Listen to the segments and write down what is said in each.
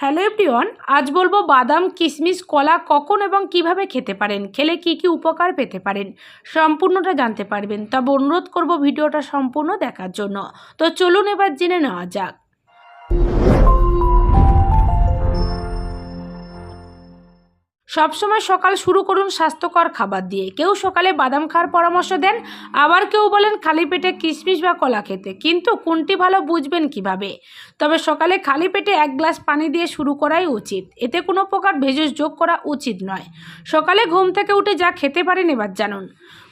Hello everyone, আজ বলব বাদাম কিশমিশ কলা কখন এবং কীভাবে খেতে পারেন, খেলে কি কি উপকার পেতে পারেন, সম্পূর্ণটা জানতে পারবেন। তবে অনুরোধ করব ভিডিওটা সম্পূর্ণ দেখার জন্য। তো চলুন এবার জেনে নেওয়া যাক। সবসময় সকাল শুরু করুন স্বাস্থ্যকর খাবার দিয়ে। কেউ সকালে বাদাম খাওয়ার পরামর্শ দেন, আবার কেউ বলেন খালি পেটে কিশমিশ বা কলা খেতে। কিন্তু কোনটি ভালো বুঝবেন কীভাবে? তবে সকালে খালি পেটে এক গ্লাস পানি দিয়ে শুরু করাই উচিত। এতে কোনো প্রকার ভেষজ যোগ করা উচিত নয়। সকালে ঘুম থেকে উঠে যা খেতে পারেন এবার জানুন।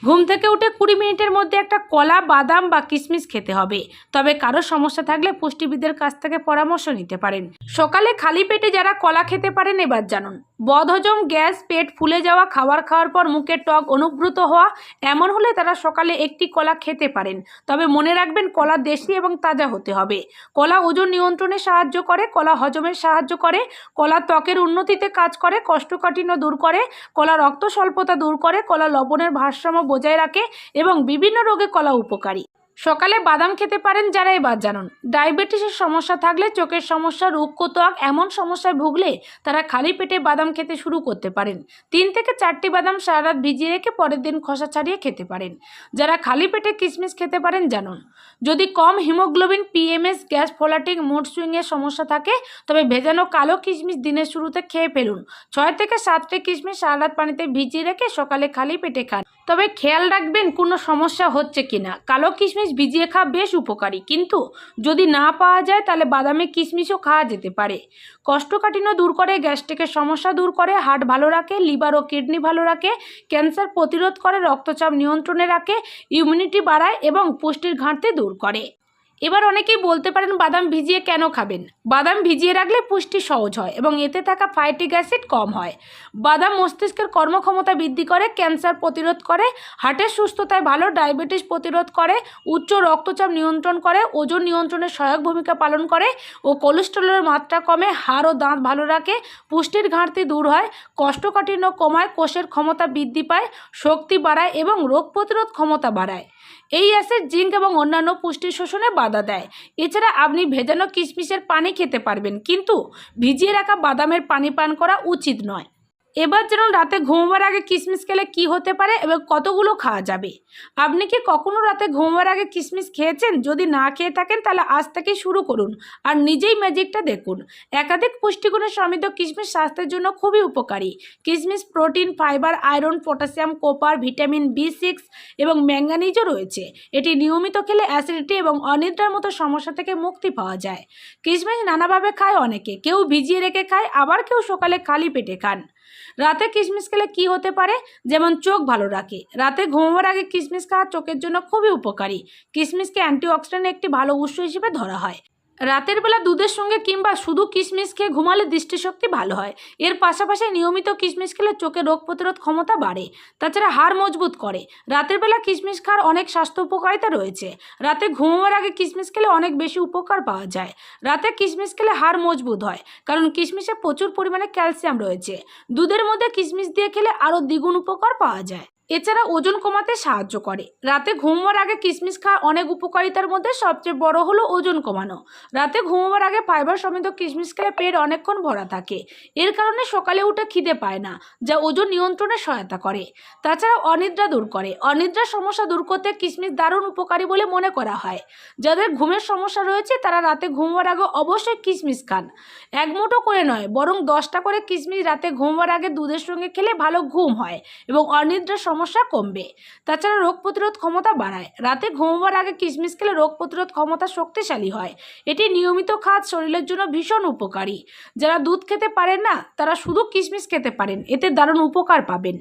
ঘুম থেকে উঠে কুড়ি মিনিটের মধ্যে একটা কলা, বাদাম বা কিশমিশ খেতে হবে। তবে কারও সমস্যা থাকলে পুষ্টিবিদের কাছ থেকে পরামর্শ নিতে পারেন। সকালে খালি পেটে যারা কলা খেতে পারেন, এবার জানুন। বদহজম গ্যাস পেট ফুলে যাওয়া, খাবার খাওয়ার পর মুখে টক অনুভূত হওয়া, এমন হলে তারা সকালে একটি কলা খেতে পারেন। তবে মনে রাখবেন, কলা দেশি এবং তাজা হতে হবে। কলা ওজন নিয়ন্ত্রণে সাহায্য করে, কলা হজমের সাহায্য করে, কলা ত্বকের উন্নতিতে কাজ করে, কষ্টকাঠিন্য দূর করে, কলা রক্ত স্বল্পতা দূর করে, কলা লবণের ভারসাম্য বজায় রাখে এবং বিভিন্ন রোগে কলা উপকারী। সকালে বাদাম খেতে পারেন যারা এবার জানুন। ডায়াবেটিসের সমস্যা থাকলে চোখের সমস্যা রুক্ষ ত্বক এমন সমস্যায় ভুগলে তারা খালি পেটে বাদাম খেতে শুরু করতে পারেন। তিন থেকে চারটি বাদাম সারা রাত ভিজিয়ে রেখে পরের দিন খোসা ছাড়িয়ে খেতে পারেন। যারা খালি পেটে কিশমিশ খেতে পারেন জানুন। যদি কম হিমোগ্লোবিন পিএমএস গ্যাস ফোলাটিক মুড সুইংয়ের সমস্যা থাকে, তবে ভেজানো কালো কিশমিশ দিনের শুরুতে খেয়ে ফেলুন। ছয় থেকে সাতটি কিশমিশ সারা রাত পানিতে ভিজিয়ে রেখে সকালে খালি পেটে খান। তবে খেয়াল রাখবেন কোনো সমস্যা হচ্ছে কি না কালো কিশমিশ ভিজিয়ে খাওয়া বেশ উপকারী। কিন্তু যদি না পাওয়া যায়, তাহলে বাদামে কিশমিশও খাওয়া যেতে পারে। কষ্টকাঠিন্য দূর করে, গ্যাস্ট্রিকের সমস্যা দূর করে, হার্ট ভালো রাখে, লিভার ও কিডনি ভালো রাখে, ক্যান্সার প্রতিরোধ করে, রক্তচাপ নিয়ন্ত্রণে রাখে, ইমিউনিটি বাড়ায় এবং পুষ্টির ঘাঁটতি দূর করে। এবার অনেকেই বলতে পারেন বাদাম ভিজিয়ে কেন খাবেন? বাদাম ভিজিয়ে রাখলে পুষ্টি সহজ হয় এবং এতে থাকা ফাইটিক অ্যাসিড কম হয়। বাদাম মস্তিষ্কের কর্মক্ষমতা বৃদ্ধি করে, ক্যান্সার প্রতিরোধ করে, হার্টের সুস্থতায় ভালো ডায়াবেটিস প্রতিরোধ করে, উচ্চ রক্তচাপ নিয়ন্ত্রণ করে, ওজন নিয়ন্ত্রণে সহায়ক ভূমিকা পালন করে ও কোলেস্টেরলের মাত্রা কমে, হাড় ও দাঁত ভালো রাখে, পুষ্টির ঘাটতি দূর হয়, কষ্টকাঠিন্য কমায়, কোষের ক্ষমতা বৃদ্ধি পায়, শক্তি বাড়ায় এবং রোগ প্রতিরোধ ক্ষমতা বাড়ায়। এই অ্যাসিড, জিঙ্ক এবং অন্যান্য পুষ্টি শোষণে বাধা দেয়। এছাড়া আপনি ভেজানো কিশমিশের পানি খেতে পারবেন, কিন্তু ভিজিয়ে রাখা বাদামের পানি পান করা উচিত নয়। এবার যেন রাতে ঘুমোবার আগে কিশমিশ খেলে কি হতে পারে এবং কতগুলো খাওয়া যাবে? আপনি কি কখনো রাতে ঘুমোবার আগে কিশমিশ খেয়েছেন? যদি না খেয়ে থাকেন তাহলে আজ থেকেই শুরু করুন আর নিজেই ম্যাজিকটা দেখুন। একাধিক পুষ্টিগুণে সমৃদ্ধ কিশমিশ স্বাস্থ্যের জন্য খুবই উপকারী। কিশমিশ protein, fibre, iron, potassium, copper, vitamin B six এবং ম্যাঙ্গানিজও রয়েছে। এটি নিয়মিত খেলে অ্যাসিডিটি এবং অনিদ্রার মতো সমস্যা থেকে মুক্তি পাওয়া যায়। কিশমিশ নানাভাবে খায় অনেকে। কেউ ভিজিয়ে রেখে খায়, আবার কেউ সকালে খালি পেটে খান। রাতে কিশমিশ খেলে কি হতে পারে? যেমন চোখ ভালো রাখে। রাতে ঘুমোবার আগে কিশমিশ খাওয়া চোখের জন্য খুবই উপকারী। কিশমিশকে অ্যান্টিঅক্সিডেন্ট একটি ভালো উৎস হিসেবে ধরা হয়। রাতের বেলা দুধের সঙ্গে কিংবা শুধু কিশমিশ খেয়ে ঘুমালে দৃষ্টিশক্তি ভালো হয়। এর পাশাপাশি নিয়মিত কিশমিশ খেলে চোখে রোগ প্রতিরোধ ক্ষমতা বাড়ে, তাছাড়া হাড় মজবুত করে। রাতের বেলা কিশমিশ খাওয়ার অনেক স্বাস্থ্য উপকারিতা রয়েছে। রাতে ঘুমাবার আগে কিশমিশ খেলে অনেক বেশি উপকার পাওয়া যায়। রাতে কিশমিশ খেলে হাড় মজবুত হয়, কারণ কিশমিশে প্রচুর পরিমাণে ক্যালসিয়াম রয়েছে। দুধের মধ্যে কিশমিশ দিয়ে খেলে আরও দ্বিগুণ উপকার পাওয়া যায়। এছাড়া ওজন কমাতে সাহায্য করে। রাতে ঘুমোবার আগে কিশমিশ খাওয়ার অনেক উপকারিতার মধ্যে সবচেয়ে বড় হলো ওজন কমানো। রাতে ঘুমোবার আগে ফাইবার সমৃদ্ধ কিশমিশ খেয়ে পেট অনেকক্ষণ ভরা থাকে। এর কারণে সকালে উঠে খিদে পায় না, যা ওজন নিয়ন্ত্রণে সহায়তা করে। তাছাড়া অনিদ্রা দূর করে। অনিদ্রার সমস্যা দূর করতে কিশমিশ দারুণ উপকারী বলে মনে করা হয়। যাদের ঘুমের সমস্যা রয়েছে, তারা রাতে ঘুমোবার আগে অবশ্যই কিশমিশ খান। এক মুঠো করে নয়, বরং দশটা করে কিশমিশ রাতে ঘুমোবার আগে দুধের সঙ্গে খেলে ভালো ঘুম হয় এবং অনিদ্রার সমস্যা কমবে। তাছাড়া রোগ প্রতিরোধ ক্ষমতা বাড়ায়। রাতে ঘুমোবার আগে কিশমিশ খেলে রোগ প্রতিরোধ ক্ষমতা শক্তিশালী হয়। এটি নিয়মিত খাদ শরীরের জন্য ভীষণ উপকারী। যারা দুধ খেতে পারেন না, তারা শুধু কিশমিশ খেতে পারেন। এতে দারুণ উপকার পাবেন।